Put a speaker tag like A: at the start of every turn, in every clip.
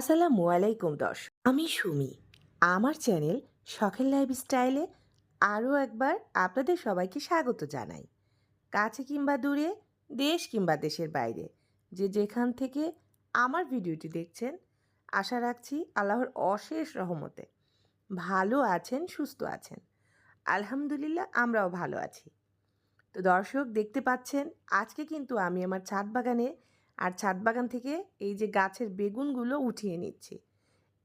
A: আসসালামু আলাইকুম দশ আমি সুমি। আমার চ্যানেল শখের লাইফ স্টাইলে আরও একবার আপনাদের সবাইকে স্বাগত জানাই। কাছে কিংবা দূরে, দেশ কিংবা দেশের বাইরে, যে যেখান থেকে আমার ভিডিওটি দেখছেন, আশা রাখছি আল্লাহর অশেষ রহমতে ভালো আছেন, সুস্থ আছেন। আলহামদুলিল্লাহ, আমরাও ভালো আছি। তো দর্শক, দেখতে পাচ্ছেন, আজকে কিন্তু আমি আমার ছাদ বাগানে আর ছাদ বাগান থেকে এই যে গাছের বেগুনগুলো উঠিয়ে নিচ্ছি।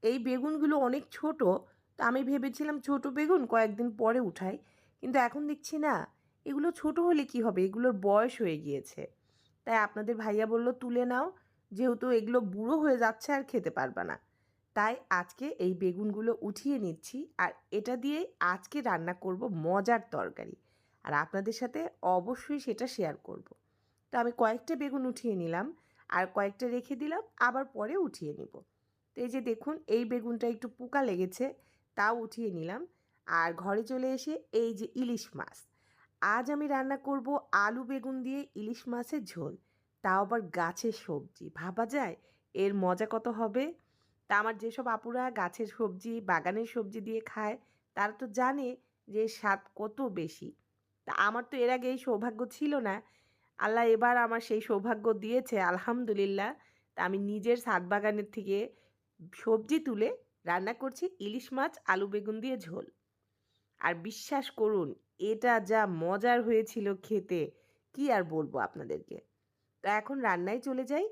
A: এই বেগুনগুলো অনেক ছোট, তো আমি ভেবেছিলাম ছোট বেগুন কয়েকদিন পরে উঠাই, কিন্তু এখন দেখছি না। এগুলো ছোট হলে কি হবে? এগুলোর বয়স হয়ে গিয়েছে। তাই আপনাদের ভাইয়া বলল, তুলে নাও, যেহেতু এগুলো বুড়ো হয়ে যাচ্ছে আর খেতে পারবে না। তাই আজকে এই বেগুনগুলো উঠিয়ে নিচ্ছি আর এটা দিয়ে আজকে রান্না করব মজার তরকারি। আর আপনাদের সাথে অবশ্যই সেটা শেয়ার করব। তো আমি কয়েকটা বেগুন উঠিয়ে নিলাম। আর কয়েকটা রেখে দিলাম, আবার পরে উঠিয়ে নিব। তো এই যে দেখুন, এই বেগুনটা একটু পোকা লেগেছে, তাও উঠিয়ে নিলাম। আর ঘরে চলে এসে এই যে ইলিশ মাছ, আজ আমি রান্না করব আলু বেগুন দিয়ে ইলিশ মাছের ঝোল। তাও আবার গাছের সবজি, ভাবা যায়? এর মজা কত হবে? তা আমার যেসব আপুরা গাছের সবজি, বাগানের সবজি দিয়ে খায়, তারা তো জানে যে স্বাদ কত বেশি। তা আমার তো এর আগে এই সৌভাগ্য ছিল না আল্লাহ এবার আমার সেই সৌভাগ্য দিয়েছে, আলহামদুলিল্লাহ। তা আমি নিজের ছাদ বাগানের থেকে সবজি তুলে রান্না করছি ইলিশ মাছ, আলু বেগুন দিয়ে ঝোল। আর বিশ্বাস করুন, এটা যা মজার হয়েছিল খেতে, কি আর বলব আপনাদেরকে? তো এখন রান্নায় চলে যাই।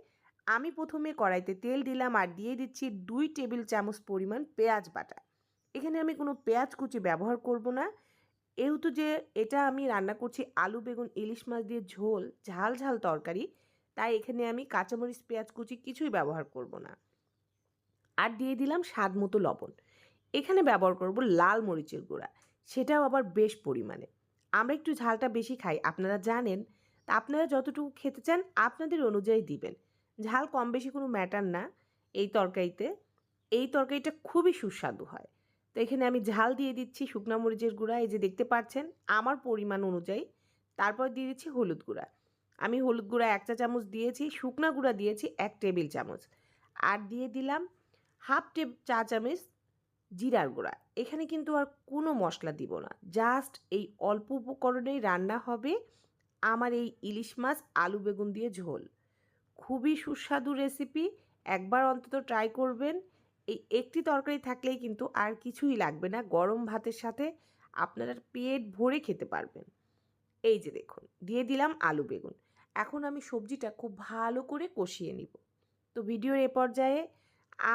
A: আমি প্রথমে কড়াইতে তেল দিলাম আর দিয়ে দিচ্ছি দুই টেবিল চামচ পরিমাণ পেঁয়াজ বাটা। এখানে আমি কোনো পেঁয়াজ কুচি ব্যবহার করব না। যেহেতু যে, এটা আমি রান্না করছি আলু, বেগুন, ইলিশ মাছ দিয়ে ঝোল, ঝাল ঝাল তরকারি। তাই এখানে আমি কাঁচামরিচ, পেঁয়াজ, কুচি কিছুই ব্যবহার করব না। আর দিয়ে দিলাম স্বাদ মতো লবণ। এখানে ব্যবহার করব লাল মরিচের গুঁড়া। সেটাও আবার বেশ পরিমাণে। আমরা একটু ঝালটা বেশি খাই, আপনারা জানেন। তা আপনারা যতটুকু খেতে চান, আপনাদের অনুযায়ী দিবেন। ঝাল কম বেশি কোনো ম্যাটার না এই তরকারিতে। এই তরকারিটা খুবই সুস্বাদু হয়। তো এখানে আমি ঝাল দিয়ে দিচ্ছি শুকনা মরিচের গুঁড়া, এই যে দেখতে পাচ্ছেন আমার পরিমাণ অনুযায়ী। তারপর দিয়ে দিচ্ছি হলুদ গুঁড়া। আমি হলুদ গুঁড়া এক চা চামচ দিয়েছি, শুকনা গুঁড়া দিয়েছি এক টেবিল চামচ। আর দিয়ে দিলাম হাফ টেব, চা চামচ জিরার গুঁড়া। এখানে কিন্তু আর কোনো মশলা দিব না। জাস্ট এই অল্প উপকরণেই রান্না হবে আমার এই ইলিশ মাছ, আলু বেগুন দিয়ে ঝোল। খুবই সুস্বাদু রেসিপি। একবার অন্তত ট্রাই করবেন। এই একটি তরকারি থাকলেই কিন্তু আর কিছুই লাগবে না। গরম ভাতের সাথে আপনারা পেট ভরে খেতে পারবেন। এই যে দেখুন, দিয়ে দিলাম আলু বেগুন। এখন আমি সবজিটা খুব ভালো করে কষিয়ে নিব। তো ভিডিওর এ পর্যায়ে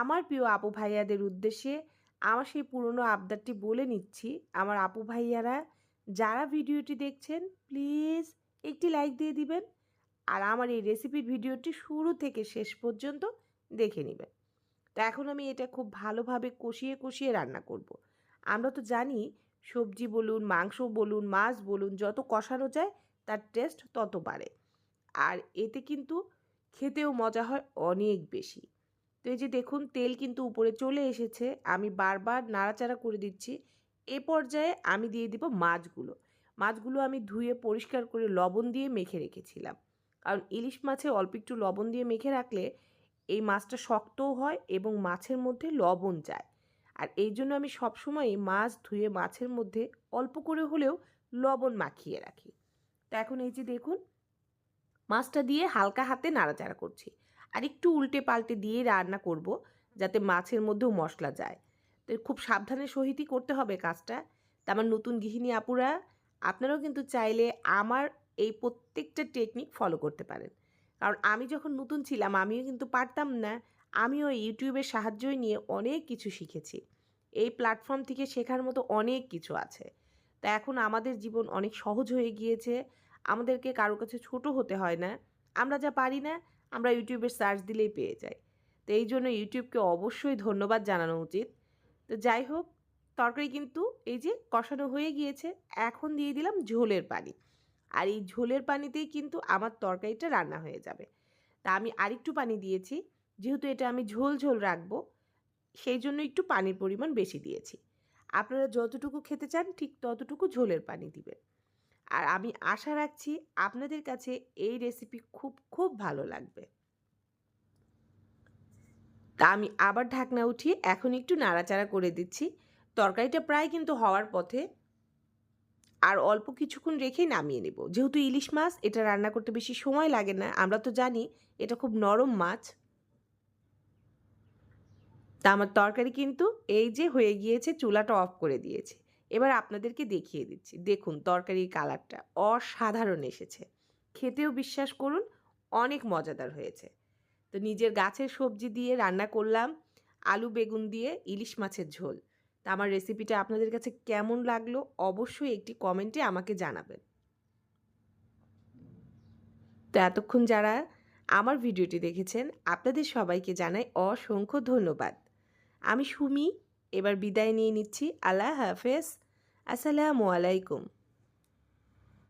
A: আমার প্রিয় আপু ভাইয়াদের উদ্দেশ্যে আমার সেই পুরনো আবদারটি বলে নিচ্ছি। আমার আপু ভাইয়ারা যারা ভিডিওটি দেখছেন, প্লিজ একটি লাইক দিয়ে দিবেন। আর আমার এই রেসিপির ভিডিওটি শুরু থেকে শেষ পর্যন্ত দেখে নেবেন। তো এখন আমি এটা খুব ভালোভাবে কষিয়ে কষিয়ে রান্না করব। আমরা তো জানি সবজি বলুন, মাংস বলুন, মাছ বলুন, যত কষানো যায় তার টেস্ট তত বাড়ে। আর এতে কিন্তু খেতেও মজা হয় অনেক বেশি। তো এই যে দেখুন, তেল কিন্তু উপরে চলে এসেছে, আমি বারবার নাড়াচাড়া করে দিচ্ছি। এ পর্যায়ে আমি দিয়ে দিব মাছগুলো। মাছগুলো আমি ধুয়ে পরিষ্কার করে লবণ দিয়ে মেখে রেখেছিলাম। কারণ ইলিশ মাছে অল্প একটু লবণ দিয়ে মেখে রাখলে এই মাছটা শক্তও হয় এবং মাছের মধ্যে লবণ যায়। আর এই জন্য আমি সবসময় মাছ ধুয়ে মাছের মধ্যে অল্প করে হলেও লবণ মাখিয়ে রাখি। তো এখন এই যে দেখুন, মাছটা দিয়ে হালকা হাতে নাড়াচাড়া করছি। আর একটু উল্টে পাল্টে দিয়ে রান্না করব যাতে মাছের মধ্যেও মশলা যায়। তো খুব সাবধানে সহিতই করতে হবে কাজটা। তা আমার নতুন গৃহিণী আপুরা, আপনারাও কিন্তু চাইলে আমার এই প্রত্যেকটা টেকনিক ফলো করতে পারেন। কারণ আমি যখন নতুন ছিলাম, আমিও কিন্তু পারতাম না। আমিও ইউটিউবের সাহায্যই নিয়ে অনেক কিছু শিখেছি। এই প্ল্যাটফর্ম থেকে শেখার মতো অনেক কিছু আছে। তা এখন আমাদের জীবন অনেক সহজ হয়ে গিয়েছে। আমাদেরকে কারও কাছে ছোট হতে হয় না। আমরা যা পারি না, আমরা ইউটিউবের সার্চ দিলেই পেয়ে যাই। তো এই জন্য ইউটিউবকে অবশ্যই ধন্যবাদ জানানো উচিত। তো যাই হোক, তরকারি কিন্তু এই যে কষানো হয়ে গিয়েছে, এখন দিয়ে দিলাম ঝোলের পানি। আর এই ঝোলের পানিতেই কিন্তু আমার তরকারিটা রান্না হয়ে যাবে। তা আমি আরেকটু পানি দিয়েছি, যেহেতু এটা আমি ঝোল ঝোল রাখব, সেই জন্য একটু পানির পরিমাণ বেশি দিয়েছি। আপনারা যতটুকু খেতে চান, ঠিক ততটুকু ঝোলের পানি দিবেন। আর আমি আশা রাখছি আপনাদের কাছে এই রেসিপি খুব খুব ভালো লাগবে। তা আমি আবার ঢাকনা উঠিয়ে এখন একটু নাড়াচাড়া করে দিচ্ছি। তরকারিটা প্রায় কিন্তু হওয়ার পথে আর অল্প কিছুক্ষণ রেখেই নামিয়ে নেব। যেহেতু ইলিশ মাছ, এটা রান্না করতে বেশি সময় লাগে না। আমরা তো জানি এটা খুব নরম মাছ। তা আমার তরকারি কিন্তু এই যে হয়ে গিয়েছে, চুলাটা অফ করে দিয়েছে। এবার আপনাদেরকে দেখিয়ে দিচ্ছি। দেখুন, তরকারির কালারটা অসাধারণ এসেছে। খেতেও বিশ্বাস করুন, অনেক মজাদার হয়েছে। তো নিজের গাছের সবজি দিয়ে রান্না করলাম, আলু বেগুন দিয়ে ইলিশ মাছের ঝোল। তা আমার রেসিপিটা আপনাদের কাছে কেমন লাগল অবশ্যই একটি কমেন্টে আমাকে জানাবেন। তো এতক্ষণ যারা আমার ভিডিওটি দেখেছেন, আপনাদের সবাইকে জানাই অসংখ্য ধন্যবাদ। আমি সুমি, এবার বিদায় নিয়ে নিচ্ছি। আল্লাহ হাফেজ। আসসালামু আলাইকুম।